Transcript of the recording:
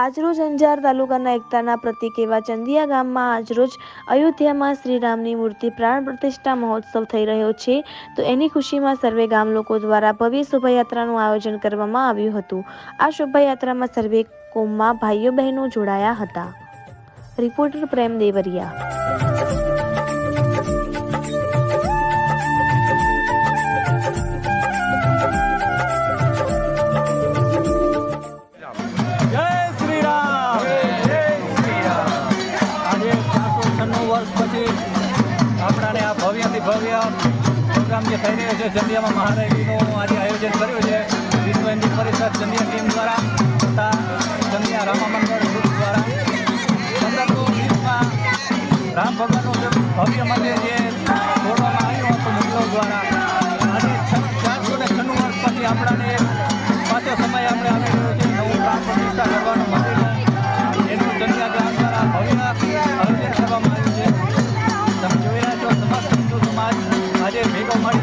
આજરોજ અંજાર તાલુકાના એકતાના પ્રતિક એવા ચંદિયા ગામમાં આજરોજ અયોધ્યામાં શ્રીરામની મૂર્તિ પ્રાણ પ્રતિષ્ઠા મહોત્સવ થઈ રહ્યો છે. તો એની ખુશીમાં સર્વે ગામ લોકો દ્વારા ભવ્ય શોભાયાત્રાનું આયોજન કરવામાં આવ્યું હતું. આ શોભાયાત્રામાં સર્વે કોમમાં ભાઈઓ બહેનો જોડાયા હતા. રિપોર્ટર પ્રેમ દેવરિયા. વર્ષ પછી આપણાને આ ભવ્યથી ભવ્ય પ્રોગ્રામ જે થઈ રહ્યો છે ચંદિયામાં મહારેલીનું આજે આયોજન કર્યું છે, વિશ્વ હિન્દુ પરિષદ ચંદિયા ટીમ દ્વારા તથા ચંદિયા રામા મંદિર ગ્રુપ દ્વારા. રામ ભગવાનનું જે ભવ્ય મંદિર જે તોડવામાં આવ્યું હતું મુગલો દ્વારા. આજે ચારસો ને છન્નું વર્ષ પછી આપણાને আমার